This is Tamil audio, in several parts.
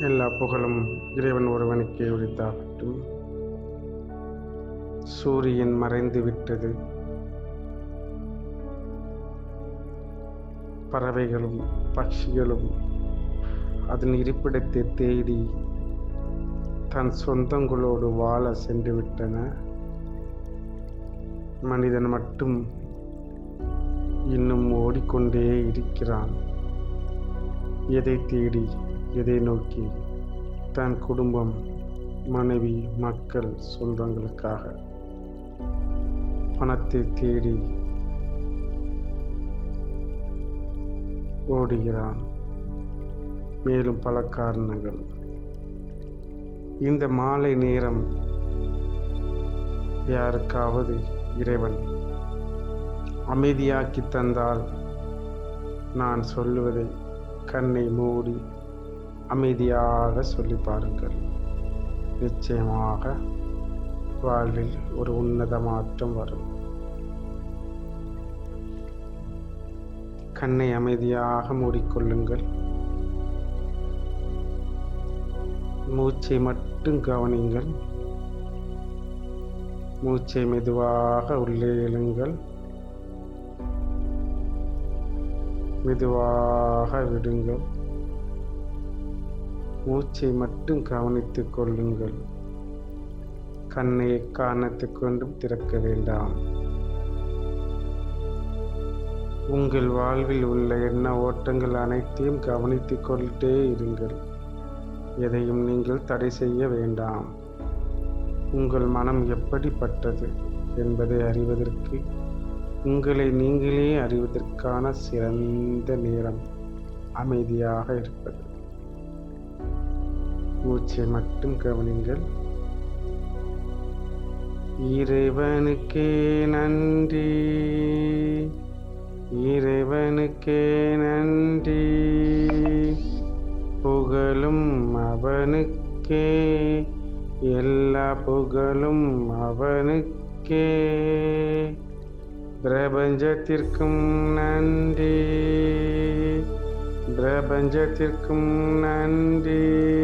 எல்லா புகழும் இறைவன் ஒருவனுக்கே உரித்தாகட்டும். சூரியன் மறைந்து விட்டது. பறவைகளும் பட்சிகளும் அதன் இருப்பிடத்தை தேடி தன் சொந்தங்களோடு வாழ சென்று விட்டன. மனிதன் மட்டும் இன்னும் ஓடிக்கொண்டே இருக்கிறான். எதை தேடி எதை நோக்கி தன் குடும்பம் மனைவி மக்கள் சொந்தங்களுக்காக பணத்தை தேடி ஓடுகிறான். மேலும் பல காரணங்கள். இந்த மாலை நேரம் யாருக்காவது இறைவன் அமைதியாக்கி தந்தால் நான் சொல்லுவதை கண்ணை மூடி அமைதியாக சொல்லி பாருங்கள். நிச்சயமாக வாழ்வில் ஒரு உன்னத மாற்றம் வரும். கண்ணை அமைதியாக மூடிக்கொள்ளுங்கள். மூச்சை மட்டும் கவனிங்கள் மூச்சை மெதுவாக உள்ளே எழுங்கள் மெதுவாக விடுங்கள். மூச்சை மட்டும் கவனித்துக் கொள்ளுங்கள். கண்ணை காரணத்துக்கொண்டும் திறக்க வேண்டாம். உங்கள் வாழ்வில் உள்ள எண்ண ஓட்டங்கள் அனைத்தையும் கவனித்துக் கொண்டே இருங்கள். எதையும் நீங்கள் தடை செய்ய வேண்டாம். உங்கள் மனம் எப்படிப்பட்டது என்பதை அறிவதற்கு உங்களை நீங்களே அறிவதற்கான சிறந்த நேரம் அமைதியாக இருப்பது. மூச்சை மட்டும் கவனிங்கள் இறைவனுக்கே நன்றி. இறைவனுக்கே நன்றி. புகழும் அவனுக்கே. எல்லா புகழும் அவனுக்கே. பிரபஞ்சத்திற்கும் நன்றி. பிரபஞ்சத்திற்கும் நன்றி.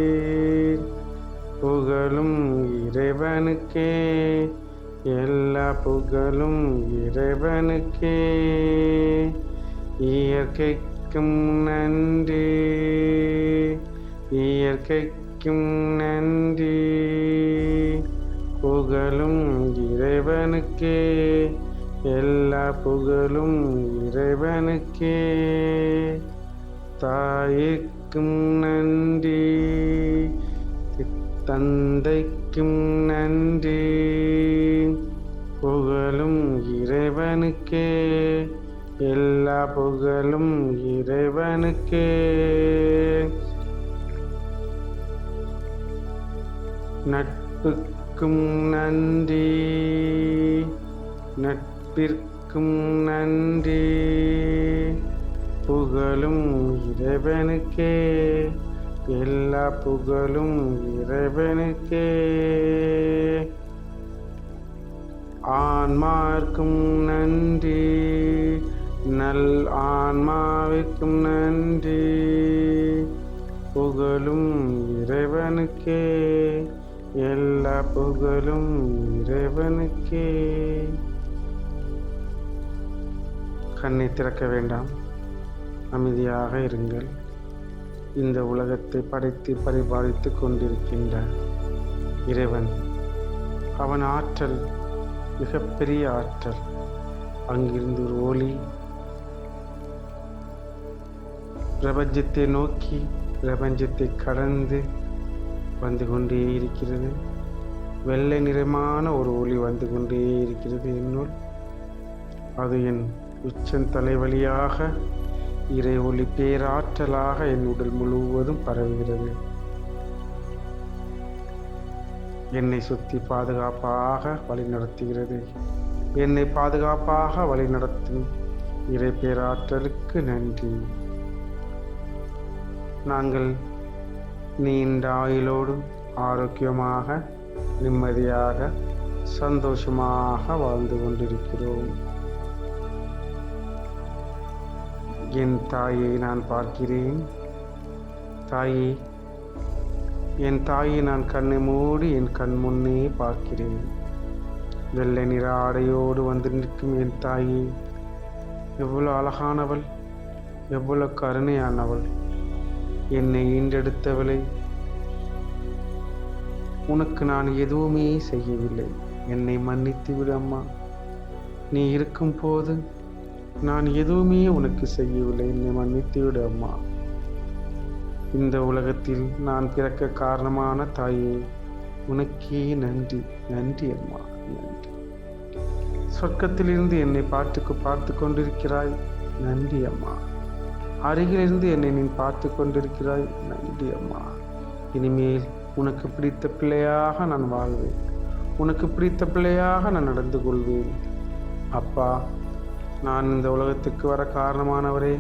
புகழும் இறைவனுக்கே எல்லா புகழும் இறைவனுக்கே. இயற்கைக்கும் நன்றி. இயற்கைக்கும் நன்றி. புகழும் இறைவனுக்கே எல்லா புகழும் இறைவனுக்கே. தாய்க்கும் நன்றி. தந்தைக்கும் நன்றி. புகழும் இறைவனுக்கே. எல்லா புகழும் இறைவனுக்கே. நட்புக்கும் நன்றி. நட்பிற்கும் நன்றி. புகழும் இறைவனுக்கே எல்லா புகழும் இறைவனுக்கே ஆன்மார்க்கும் நன்றி நல் ஆன்மாவிற்கும் நன்றி புகழும் இறைவனுக்கே எல்லா புகழும் இறைவனுக்கே கண்ணை திறக்க வேண்டாம் அமைதியாக இருங்கள். இந்த உலகத்தை படைத்து பரிபாலித்து கொண்டிருக்கின்ற இறைவன் அவன் ஆற்றல் மிகப்பெரிய ஆற்றல். அங்கிருந்து ஒரு ஒளி பிரபஞ்சத்தை நோக்கி பிரபஞ்சத்தை கடந்து வந்து கொண்டே இருக்கிறது. வெள்ளை நிறமான ஒரு ஒளி வந்து கொண்டே இருக்கிறது என்னுள். அது என் உச்சந்தலை வழியாக இறை ஒளி பேராற்றலாக என் உடல் முழுவதும் பரவுகிறது. என்னை சுற்றி பாதுகாப்பாக வழிநடத்துகிறது என்னை பாதுகாப்பாக வழிநடத்தும் இறை பேராற்றலுக்கு நன்றி. நாங்கள் நீண்ட ஆயுளோடும் ஆரோக்கியமாக நிம்மதியாக சந்தோஷமாக வாழ்ந்து கொண்டிருக்கிறோம். என் தாயை நான் பார்க்கிறேன். தாயே என் தாயை நான் கண்ணை மூடி என் கண் முன்னே பார்க்கிறேன். வெள்ளை நிற ஆடையோடு வந்து நிற்கும் என் தாயே எவ்வளவு அழகானவள் எவ்வளவு கருணையானவள் என்னை ஈண்டெடுத்தவளை. உனக்கு நான் எதுவுமே செய்யவில்லை. என்னை மன்னித்து விடம்மா அம்மா. நீ இருக்கும் போது நான் எதுவுமே உனக்கு செய்யவில்லை என்னை மன்னித்துவிடு அம்மா. இந்த உலகத்தில் நான் பிறக்க காரணமான தாயே உனக்கே நன்றி நன்றி அம்மா நன்றி. சொர்க்கத்திலிருந்து என்னை பார்த்து பார்த்து கொண்டிருக்கிறாய் நன்றி அம்மா. அருகிலிருந்து என்னை நீ பார்த்து கொண்டிருக்கிறாய் நன்றி அம்மா. இனிமேல் உனக்கு பிடித்த பிள்ளையாக நான் வாழ்வேன். உனக்கு பிடித்த பிள்ளையாக நான் நடந்து கொள்வேன். அப்பா நான் இந்த உலகத்துக்கு வர காரணமானவரே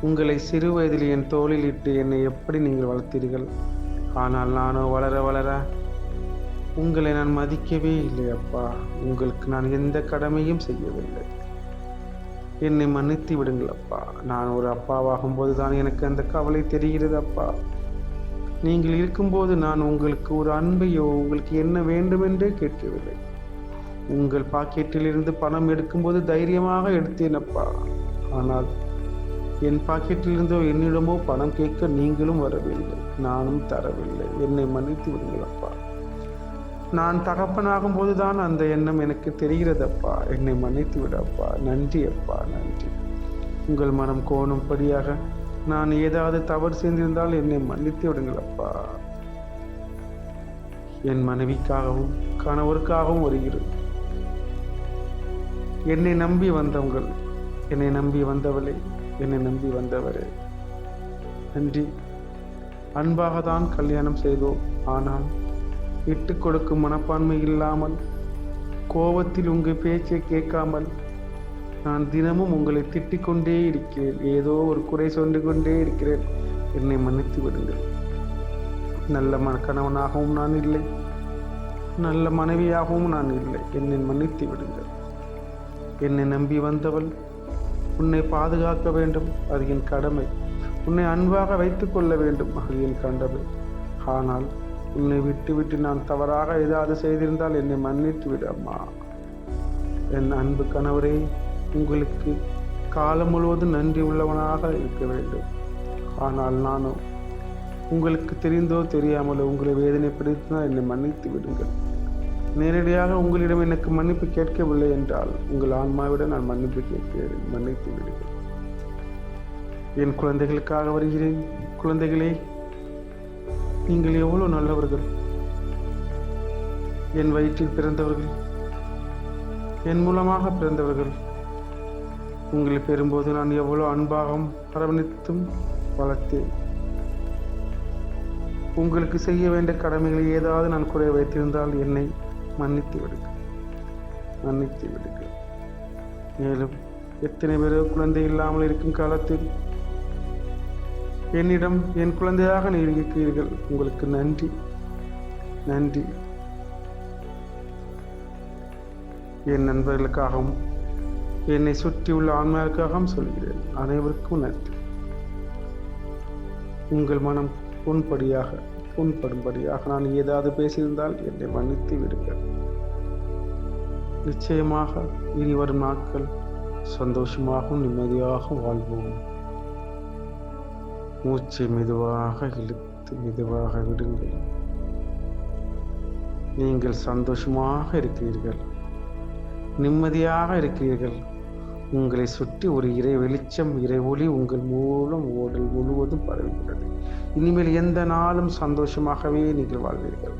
உங்களை சிறு வயதில் என் தோளில் இட்டு என்னை எப்படி நீங்கள் வளர்த்தீர்கள்? ஆனால் நானோ வளர வளர உங்களை நான் மதிக்கவே இல்லை அப்பா. உங்களுக்கு நான் எந்த கடமையும் செய்யவில்லை. என்னை மன்னித்து விடுங்கள் அப்பா. நான் ஒரு அப்பாவாகும் போது தான் எனக்கு அந்த கவலை தெரிகிறது அப்பா. நீங்கள் இருக்கும்போது நான் உங்களுக்கு ஒரு அன்பையோ உங்களுக்கு என்ன வேண்டுமென்றே கேட்கவில்லை. உங்கள் பாக்கெட்டிலிருந்து பணம் எடுக்கும்போது தைரியமாக எடுத்தேன் அப்பா ஆனால் என் பாக்கெட்டிலிருந்தோ என்னிடமோ பணம் கேட்க நீங்களும் வரவில்லை நானும் தரவில்லை. என்னை மன்னித்து விடுங்கள் அப்பா நான் தகப்பனாகும் போதுதான் அந்த எண்ணம் எனக்கு தெரிகிறதப்பா. என்னை மன்னித்து விடப்பா. நன்றி அப்பா நன்றி. உங்கள் மனம் கோணும்படியாக நான் ஏதாவது தவறு செய்திருந்தால் என்னை மன்னித்து விடுங்கள் அப்பா என் மனைவிக்காகவும் கணவருக்காகவும் வருகிறது என்னை நம்பி வந்தவங்கள் என்னை நம்பி வந்தவளே என்னை நம்பி வந்தவரே. நன்றி. அன்பாக தான் கல்யாணம் செய்தோம். ஆனால் விட்டு கொடுக்கும் மனப்பான்மை இல்லாமல் கோபத்தில் உங்கள் பேச்சை கேட்காமல் நான் தினமும் உங்களை திட்டிக் கொண்டே இருக்கிறேன். ஏதோ ஒரு குறை சொல்லி கொண்டே இருக்கிறேன். என்னை மன்னித்து விடுங்கள். நல்ல மன கணவனாகவும் நான் இல்லை. நல்ல மனைவியாகவும் நான் இல்லை. என்னை மன்னித்து விடுங்கள். என்னை நம்பி வந்தவள். உன்னை பாதுகாக்க வேண்டும் அது என் கடமை. உன்னை அன்பாக வைத்து கொள்ள வேண்டும் அது என் கண்டமை. ஆனால் உன்னை விட்டுவிட்டு நான் தவறாக ஏதாவது செய்திருந்தால் என்னை மன்னித்து விடம்மா என் அன்பு கணவரே உங்களுக்கு காலம் முழுவதும் நன்றி உள்ளவனாக இருக்க வேண்டும். ஆனால் நானும் உங்களுக்கு தெரிந்தோ தெரியாமலோ உங்களை வேதனைப்படுத்தினால் என்னை மன்னித்து விடுங்கள். நேரடியாக உங்களிடம் எனக்கு மன்னிப்பு கேட்கவில்லை என்றால் உங்கள் ஆன்மாவிடம் நான் மன்னிப்பு கேட்கிறேன் மன்னித்து விடுகிறேன். என் குழந்தைகளுக்காக வருகிறேன். குழந்தைகளே நீங்கள் எவ்வளோ நல்லவர்கள்? என் வயிற்றில் பிறந்தவர்கள் என் மூலமாக பிறந்தவர்கள். உங்களை பெறும்போது நான் எவ்வளோ அன்பாகவும் அரவணைத்தும் வளர்த்தேன். உங்களுக்கு செய்ய வேண்டிய கடமைகளை ஏதாவது நான் குறை வைத்திருந்தால் என்னை மன்னித்து விடுங்க மன்னித்து விடுங்க மேலும் எத்தனை பேர் குழந்தை இல்லாமல் இருக்கும் காலத்தில் என்னிடம் என் குழந்தையாக நீ இருக்கிறீர்கள். உங்களுக்கு நன்றி. நன்றி. என் நண்பர்களுக்காகவும் என்னை சுற்றியுள்ள ஆன்மாவுக்காகவும் சொல்கிறேன். அனைவருக்கும் நன்றி. உங்கள் மனம் புண்படியாக புண்படும்படியாக நான் ஏதாவது பேசியிருந்தால் என்னை மன்னித்து விடுங்கள் நிச்சயமாக இனி வரும் நாட்கள் சந்தோஷமாகவும் நிம்மதியாகவும் வாழ்வோம். மூச்சை மெதுவாக இழுத்து மெதுவாக விடுங்கள். நீங்கள் சந்தோஷமாக இருக்கிறீர்கள். நிம்மதியாக இருக்கிறீர்கள். உங்களை சுற்றி ஒரு இறை வெளிச்சம் இறை ஒளி உங்கள் மூலம் ஓடல் முழுவதும் பரவுகிறது. இனிமேல் எந்த நாளும் சந்தோஷமாகவே நீங்கள் வாழ்வீர்கள்.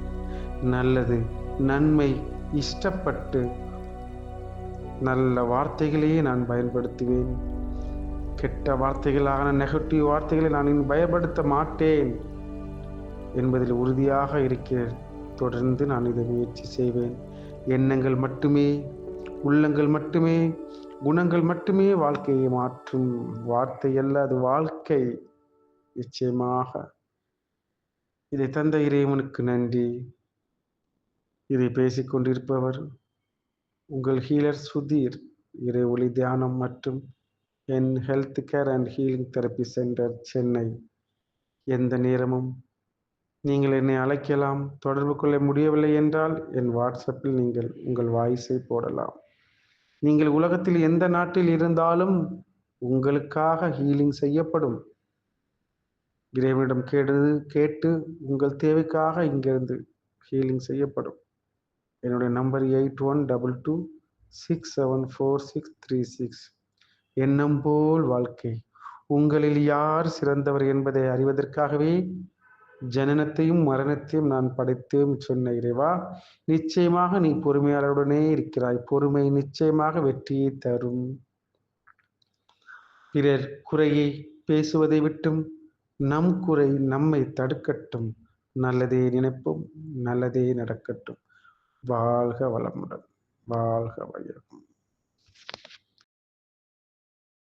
நல்லது நன்மை இஷ்டப்பட்டு நல்ல வார்த்தைகளையே நான் பயன்படுத்துவேன். கெட்ட வார்த்தைகளான நெகட்டிவ் வார்த்தைகளை நான் இனி பயப்படுத்த மாட்டேன் என்பதில் உறுதியாக இருக்கிறேன். தொடர்ந்து நான் இதை முயற்சி செய்வேன். எண்ணங்கள் மட்டுமே உள்ளங்கள் மட்டுமே குணங்கள் மட்டுமே வாழ்க்கையை மாற்றும். வார்த்தை அல்ல அது வாழ்க்கை. நிச்சயமாக. இதை தந்த இறைவனுக்கு நன்றி. இதை பேசிக்கொண்டிருப்பவர் உங்கள் ஹீலர் சுதீர். இறை ஒளி தியானம் மற்றும் என் health care and healing therapy centre Chennai. எந்த நேரமும் நீங்கள் என்னை அழைக்கலாம். தொடர்பு கொள்ள முடியவில்லை என்றால் என் வாட்ஸ்அப்பில் நீங்கள் உங்கள் வாய்ஸை போடலாம். நீங்கள் உலகத்தில் எந்த நாட்டில் இருந்தாலும் உங்களுக்காக ஹீலிங் செய்யப்படும். இறைவனிடம் கேடு கேட்டு உங்கள் தேவைக்காக இங்கிருந்து ஹீலிங் செய்யப்படும். என்னுடைய number eight one double two six seven four six three six. எண்ணம் போல் வாழ்க்கை. உங்களில் யார் சிறந்தவர் என்பதை அறிவதற்காகவே ஜனனத்தையும் மரணத்தையும் நான் படைத்தேன் சொன்ன இறைவா நிச்சயமாக நீ பொறுமையாளருடனே இருக்கிறாய். பொறுமை நிச்சயமாக வெற்றியை தரும். பிறர் குறையை பேசுவதை விட்டும் நம் குறை நம்மை தடுக்கட்டும். நல்லதே நினைப்போம் நல்லதே நடக்கட்டும். வாழ்க வளமுடன் வாழ்க வையகம்